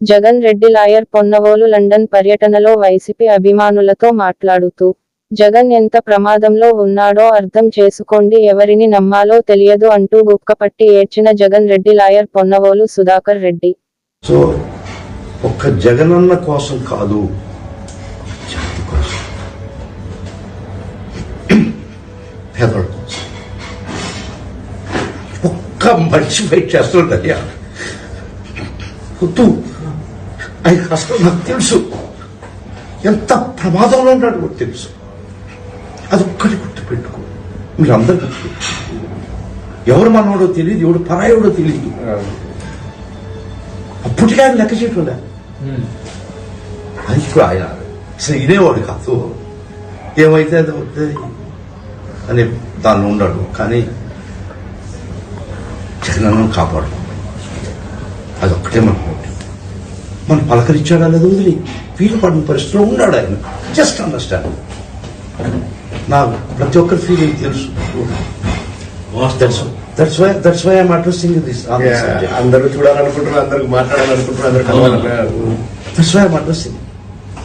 Jagan Reddy lawyer Ponnavolu London పర్యటనలో YCP అభిమానులతో మాట్లాడుతూ జగన్ ఎంత ప్రమాదంలో ఉన్నాడో అర్థం చేసుకోండి ఎవరిని నమ్మాలో తెలియదు అంటూ గుక్కపట్టి ఏడ్చిన జగన్ రెడ్డి లాయర్ పొన్నవోలు సుధాకర్ రెడ్డి. సో ఒక్క జగనన్న కోసం కాదు జాతి కోసం. పేదల కోసం. ఒక్క మనిషి బయట చేస్తుండయ్యా ఆయన అసలు నాకు తెలుసు. ఎంత ప్రమాదంలో ఉన్నాడు కూడా తెలుసు. అది ఒక్కటి గుర్తుపెట్టుకో. మీరందరూ గుర్తుపెట్టుకో. ఎవరు మనవాడో తెలియదు ఎవడు పరాయోడో తెలియదు అప్పటికే ఆయన లెక్క చేయకుండా అది ఆయన అసలు ఇదేవాడు కాదు. ఏమైతే అది అవుతుంది అని దానిలో ఉన్నాడు. కానీ జగనన్ను కాపాడు. అది ఒక్కటే మన మనం పలకరించాడా లేదా వదిలి వీలు పడిన పరిస్థితిలో ఉన్నాడు ఆయన. జస్ట్ అండర్స్టాండ్ నాకు ప్రతి ఒక్కరి ఫీలింగ్ తెలుసు? That's why that's why I'm addressing this అందరూ చూడాలనుకుంటున్నారు అందరికి మాట్లాడాలనుకుంటున్నారు అందరు కలవాలనుకుంటున్నారు. That's why I'm addressing.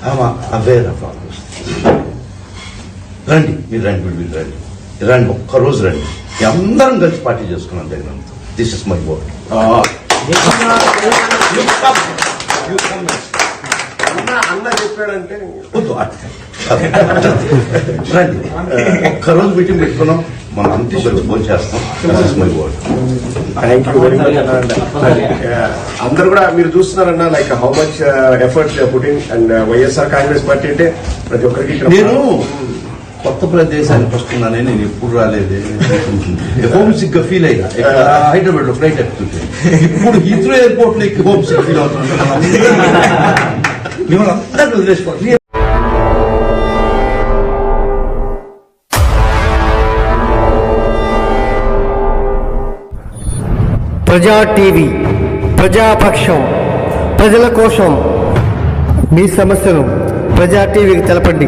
I'm aware of all this. రండి మీరు రండి మీరు రండి. రండి ఒక్కరోజు రండి. అందరం కలిసి పార్టీ చేసుకున్నాం జగనంతో దిస్ ఇస్ మై వర్డ్ అన్న అన్న చెప్పాడంటే వద్దు రండి ఒక్కరోజు మీటింగ్ పెట్టుకున్నాం మనం అంతే ఫోన్ చేస్తాం థ్యాంక్ యూ వెరీ మచ్ అందరు కూడా మీరు చూస్తున్నారన్న like how much efforts putting and YSR Congress party అంటే ప్రతి ఒక్కరికి నేను కొత్త ప్రదేశానికి వస్తున్నానని నేను ఎప్పుడు రాలేదు హోమ్ సిక్గా ఫీల్ అయ్యా ఇక్కడ హైదరాబాద్లో ఫ్లైట్ ఎక్కుతుంటే. ఇప్పుడు హీత్రో ఎయిర్పోర్ట్లో హోమ్ సిక్ ఫీల్ అవుతున్నాను మిమ్మల్ని అందరినీ వదిలేసుకోండి ప్రజా టీవీ ప్రజాపక్షం ప్రజల కోసం మీ సమస్యను ప్రజా టీవీకి తెలపండి.